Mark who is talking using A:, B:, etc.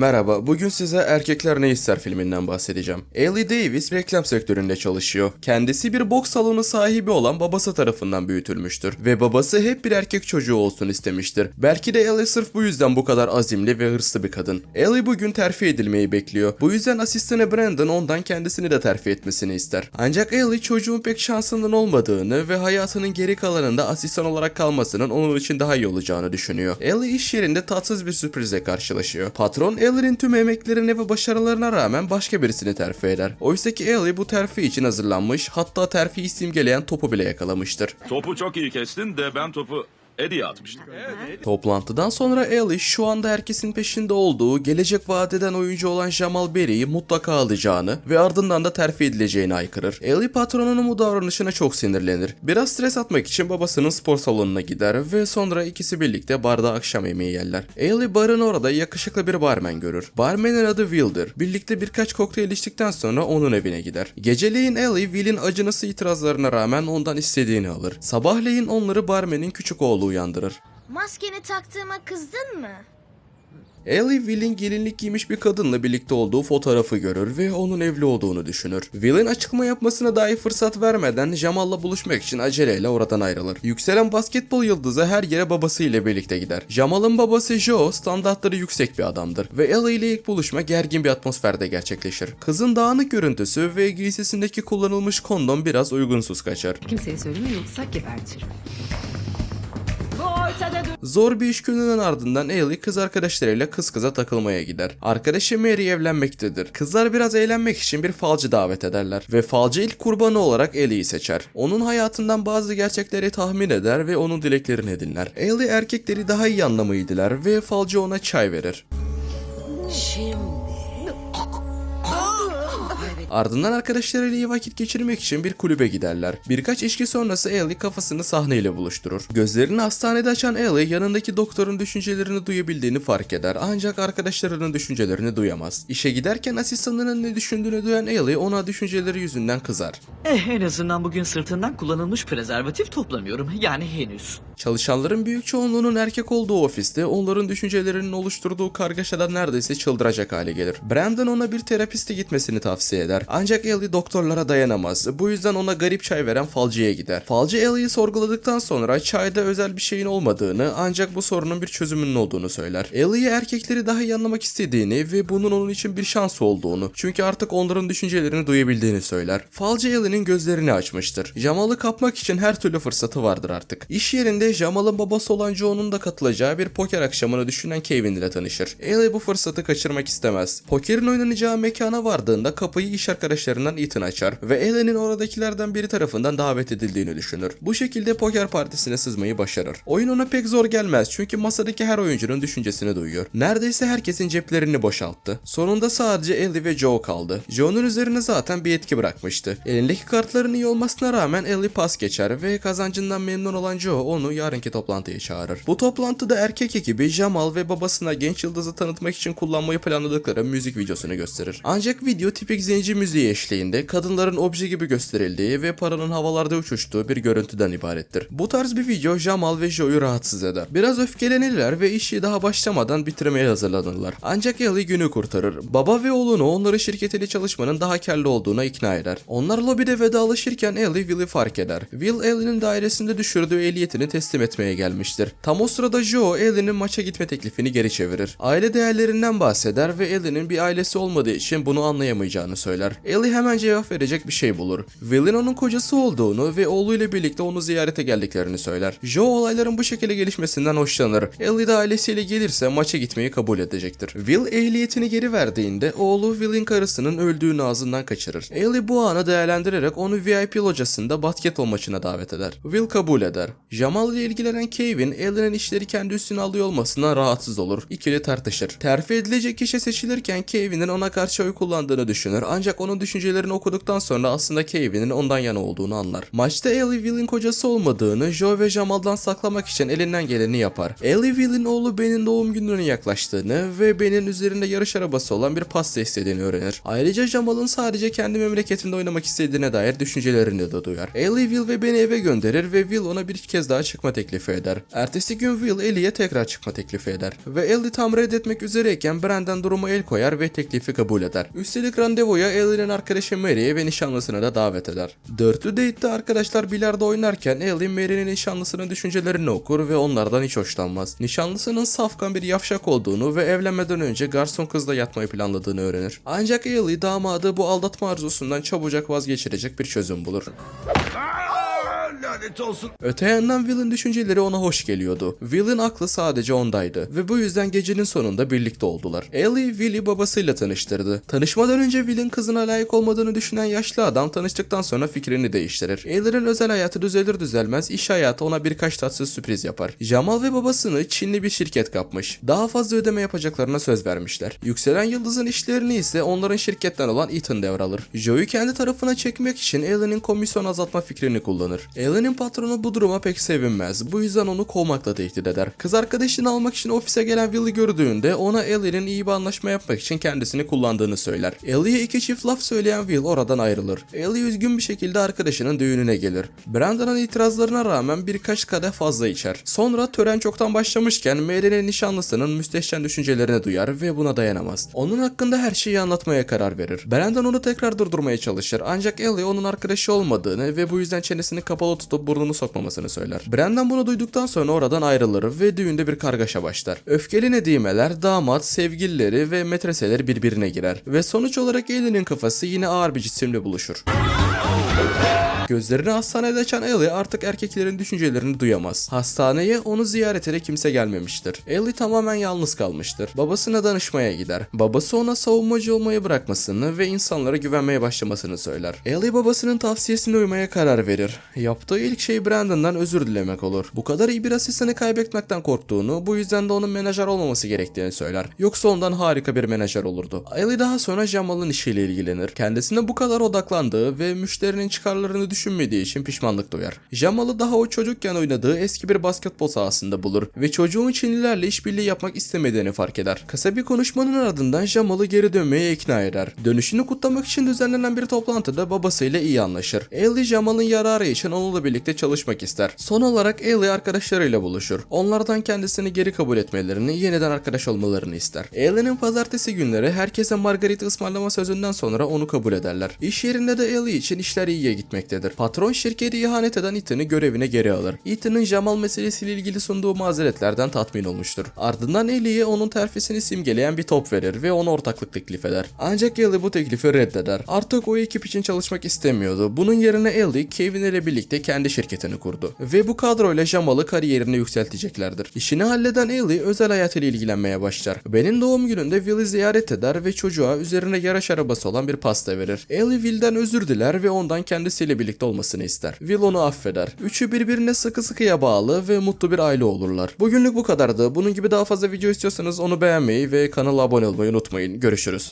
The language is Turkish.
A: Merhaba, bugün size Erkekler Ne İster filminden bahsedeceğim. Ellie Davis reklam sektöründe çalışıyor. Kendisi bir boks salonu sahibi olan babası tarafından büyütülmüştür. Ve babası hep bir erkek çocuğu olsun istemiştir. Belki de Ellie sırf bu yüzden bu kadar azimli ve hırslı bir kadın. Ellie bugün terfi edilmeyi bekliyor. Bu yüzden asistanı Brandon ondan kendisini de terfi etmesini ister. Ancak Ellie çocuğun pek şansının olmadığını ve hayatının geri kalanında asistan olarak kalmasının onun için daha iyi olacağını düşünüyor. Ellie iş yerinde tatsız bir sürprize karşılaşıyor. Patron Ellie'nin tüm emeklerine ve başarılarına rağmen başka birisini terfi eder. Oysa ki Ellie bu terfi için hazırlanmış hatta terfiyi simgeleyen topu bile yakalamıştır.
B: Topu çok iyi kestin de ben topu Eddie'ye atmıştım.
A: Toplantıdan sonra Ellie şu anda herkesin peşinde olduğu gelecek vadeden oyuncu olan Jamal Berry'i mutlaka alacağını ve ardından da terfi edileceğini aykırır. Ellie patronunun bu davranışına çok sinirlenir. Biraz stres atmak için babasının spor salonuna gider ve sonra ikisi birlikte barda akşam yemeği yerler. Ellie barın orada yakışıklı bir barmen görür. Barmenin adı Will'dir. Birlikte birkaç kokteyl içtikten sonra onun evine gider. Geceleyin Ellie Will'in acınası itirazlarına rağmen ondan istediğini alır. Sabahleyin onları barmenin küçük oğlu uyandırır.
C: Maskeni taktığıma kızdın mı?
A: Ellie Will'in gelinlik giymiş bir kadınla birlikte olduğu fotoğrafı görür ve onun evli olduğunu düşünür. Will'in açıklama yapmasına dahi fırsat vermeden Jamal'la buluşmak için aceleyle oradan ayrılır. Yükselen basketbol yıldızı her yere babasıyla birlikte gider. Jamal'ın babası Joe standartları yüksek bir adamdır ve Ellie ile ilk buluşma gergin bir atmosferde gerçekleşir. Kızın dağınık görüntüsü ve giysisindeki kullanılmış kondom biraz uygunsuz kaçar.
D: Kimseye söyleme yoksa gebertirim.
A: Zor bir iş gününün ardından Ellie kız arkadaşlarıyla kız kıza takılmaya gider. Arkadaşı Mary evlenmektedir. Kızlar biraz eğlenmek için bir falcı davet ederler ve falcı ilk kurbanı olarak Ellie'yi seçer. Onun hayatından bazı gerçekleri tahmin eder ve onun dileklerini dinler. Ellie erkekleri daha iyi anlamayı ve falcı ona çay verir. Ardından arkadaşlarıyla iyi vakit geçirmek için bir kulübe giderler. Birkaç içki sonrası Ellie kafasını sahneyle buluşturur. Gözlerini hastanede açan Ellie yanındaki doktorun düşüncelerini duyabildiğini fark eder ancak arkadaşlarının düşüncelerini duyamaz. İşe giderken asistanının ne düşündüğünü duyan Ellie ona düşünceleri yüzünden kızar.
E: Eh en azından bugün sırtından kullanılmış prezervatif toplamıyorum. Yani henüz.
A: Çalışanların büyük çoğunluğunun erkek olduğu ofiste onların düşüncelerinin oluşturduğu kargaşadan neredeyse çıldıracak hale gelir. Brandon ona bir terapiste gitmesini tavsiye eder. Ancak Ellie doktorlara dayanamaz. Bu yüzden ona garip çay veren falcıya gider. Falcı Ellie'yi sorguladıktan sonra çayda özel bir şeyin olmadığını ancak bu sorunun bir çözümünün olduğunu söyler. Ellie'ye erkekleri daha iyi anlamak istediğini ve bunun onun için bir şans olduğunu çünkü artık onların düşüncelerini duyabildiğini söyler. Falcı Ellie'nin gözlerini açmıştır. Jamal'ı kapmak için her türlü fırsatı vardır artık. İş yerinde Jamal'ın babası olan Joe'nun da katılacağı bir poker akşamını düşünen Kevin ile tanışır. Ellie bu fırsatı kaçırmak istemez. Pokerin oynanacağı mekana vardığında kapıyı iş arkadaşlarından Ethan açar ve Ellie'nin oradakilerden biri tarafından davet edildiğini düşünür. Bu şekilde poker partisine sızmayı başarır. Oyun ona pek zor gelmez çünkü masadaki her oyuncunun düşüncesini duyuyor. Neredeyse herkesin ceplerini boşalttı. Sonunda sadece Ellie ve Joe kaldı. Joe'nun üzerine zaten bir etki bırakmıştı. Elindeki kartların iyi olmasına rağmen Ellie pas geçer ve kazancından memnun olan Joe onu yarınki toplantıya çağırır. Bu toplantıda erkek ekibi Jamal ve babasına genç yıldızı tanıtmak için kullanmayı planladıkları müzik videosunu gösterir. Ancak video tipik zenci müziği eşliğinde kadınların obje gibi gösterildiği ve paranın havalarda uçuştuğu bir görüntüden ibarettir. Bu tarz bir video Jamal ve Joe'yu rahatsız eder. Biraz öfkelenirler ve işi daha başlamadan bitirmeye hazırlanırlar. Ancak Ellie günü kurtarır. Baba ve oğlunu onları şirketiyle çalışmanın daha karlı olduğuna ikna eder. Onlar lobide vedalaşırken Ellie Will'i fark eder. Will Ellie'nin dairesinde düşürdüğü ehliyetini teslim etmeye gelmiştir. Tam o sırada Joe Ellie'nin maça gitme teklifini geri çevirir. Aile değerlerinden bahseder ve Ellie'nin bir ailesi olmadığı için bunu anlayamayacağını söyler. Ellie hemen cevap verecek bir şey bulur. Will'in onun kocası olduğunu ve oğluyla birlikte onu ziyarete geldiklerini söyler. Joe olayların bu şekilde gelişmesinden hoşlanır. Ellie de ailesiyle gelirse maça gitmeyi kabul edecektir. Will ehliyetini geri verdiğinde oğlu Will'in karısının öldüğünü ağzından kaçırır. Ellie bu anı değerlendirerek onu VIP locasında basketbol maçına davet eder. Will kabul eder. Jamal ile ilgilenen Kevin, Ellie'nin işleri kendi üstüne alıyor olmasından rahatsız olur. İkili tartışır. Terfi edilecek kişi seçilirken Kevin'in ona karşı oy kullandığını düşünür ancak onun düşüncelerini okuduktan sonra aslında Kevin'in ondan yana olduğunu anlar. Maçta Ellie Will'in kocası olmadığını Joe ve Jamal'dan saklamak için elinden geleni yapar. Ellie Will'in oğlu Ben'in doğum gününün yaklaştığını ve Ben'in üzerinde yarış arabası olan bir pasta istediğini öğrenir. Ayrıca Jamal'ın sadece kendi memleketinde oynamak istediğine dair düşüncelerini de duyar. Ellie Will ve Ben'i eve gönderir ve Will ona bir kez daha çıkmak çıkma teklifi eder. Ertesi gün Will Ellie'ye tekrar çıkma teklifi eder. Ve Ellie tam reddetmek üzereyken Brandon durumu el koyar ve teklifi kabul eder. Üstelik randevuya Ellie'nin arkadaşı Mary'i ve nişanlısını da davet eder. Dörtlü date'de arkadaşlar bilardo oynarken Ellie Mary'nin nişanlısının düşüncelerini okur ve onlardan hiç hoşlanmaz. Nişanlısının safkan bir yavşak olduğunu ve evlenmeden önce garson kızla yatmayı planladığını öğrenir. Ancak Ellie damadı bu aldatma arzusundan çabucak vazgeçirecek bir çözüm bulur.
B: Lanet olsun.
A: Öte yandan Will'in düşünceleri ona hoş geliyordu. Will'in aklı sadece ondaydı ve bu yüzden gecenin sonunda birlikte oldular. Ellie, Will'i babasıyla tanıştırdı. Tanışmadan önce Will'in kızına layık olmadığını düşünen yaşlı adam tanıştıktan sonra fikrini değiştirir. Ellie'nin özel hayatı düzelir düzelmez iş hayatı ona birkaç tatsız sürpriz yapar. Jamal ve babasını Çinli bir şirket kapmış. Daha fazla ödeme yapacaklarına söz vermişler. Yükselen Yıldız'ın işlerini ise onların şirketten olan Ethan devralır. Joe'yu kendi tarafına çekmek için Ellie'nin komisyon azaltma fikrini kullanır. Ellie'nin patronu bu duruma pek sevinmez. Bu yüzden onu kovmakla tehdit eder. Kız arkadaşını almak için ofise gelen Will'i gördüğünde ona Ellie'nin iyi bir anlaşma yapmak için kendisini kullandığını söyler. Ellie'ye iki çift laf söyleyen Will oradan ayrılır. Ellie üzgün bir şekilde arkadaşının düğününe gelir. Brandon'ın itirazlarına rağmen birkaç kadeh fazla içer. Sonra tören çoktan başlamışken Mary'nin nişanlısının müstehcen düşüncelerini duyar ve buna dayanamaz. Onun hakkında her şeyi anlatmaya karar verir. Brandon onu tekrar durdurmaya çalışır ancak Ellie onun arkadaşı olmadığını ve bu yüzden çenesini kapalı tutup burnunu sokmamasını söyler. Brandon bunu duyduktan sonra oradan ayrılır ve düğünde bir kargaşa başlar. Öfkeli nedimeler, damat, sevgilileri ve metreseler birbirine girer ve sonuç olarak Ellie'nin kafası yine ağır bir cisimle buluşur. Gözlerini hastanede açan Ellie artık erkeklerin düşüncelerini duyamaz. Hastaneye onu ziyarete kimse gelmemiştir. Ellie tamamen yalnız kalmıştır. Babasına danışmaya gider. Babası ona savunmacı olmayı bırakmasını ve insanlara güvenmeye başlamasını söyler. Ellie babasının tavsiyesine uymaya karar verir. Yaptığı ilk şey Brandon'dan özür dilemek olur. Bu kadar iyi bir asistanı kaybetmekten korktuğunu, bu yüzden de onun menajer olmaması gerektiğini söyler. Yoksa ondan harika bir menajer olurdu. Ellie daha sonra Jamal'ın işiyle ilgilenir. Kendisine bu kadar odaklandığı ve müşterinin çıkarlarını düşünmediği için pişmanlık duyar. Jamal'ı daha o çocukken oynadığı eski bir basketbol sahasında bulur ve çocuğun Çinlilerle işbirliği yapmak istemediğini fark eder. Kısa bir konuşmanın ardından Jamal'ı geri dönmeye ikna eder. Dönüşünü kutlamak için düzenlenen bir toplantıda babasıyla iyi anlaşır. Ellie Jamal'ın yararı için onunla birlikte çalışmak ister. Son olarak Ellie arkadaşlarıyla buluşur. Onlardan kendisini geri kabul etmelerini, yeniden arkadaş olmalarını ister. Ellie'nin pazartesi günleri herkese margarita ısmarlama sözünden sonra onu kabul ederler. İş yerinde de Ellie için işler iyiye gitmektedir. Patron şirketi ihanet eden Ethan'ı görevine geri alır. Ethan'ın Jamal meselesiyle ilgili sunduğu mazeretlerden tatmin olmuştur. Ardından Ellie'ye onun terfisini simgeleyen bir top verir ve ona ortaklık teklif eder. Ancak Ellie bu teklifi reddeder. Artık o ekip için çalışmak istemiyordu. Bunun yerine Ellie, Kevin ile birlikte kendi şirketini kurdu. Ve bu kadroyla Jamal'ı kariyerine yükselteceklerdir. İşini halleden Ellie özel hayatıyla ilgilenmeye başlar. Ben'in doğum gününde Will'i ziyaret eder ve çocuğa üzerine yarış arabası olan bir pasta verir. Ellie Will'den özür diler ve ondan kendisiyle birlikte olmasını ister. Will onu affeder. Üçü birbirine sıkı sıkıya bağlı ve mutlu bir aile olurlar. Bugünlük bu kadardı. Bunun gibi daha fazla video istiyorsanız onu beğenmeyi ve kanala abone olmayı unutmayın. Görüşürüz.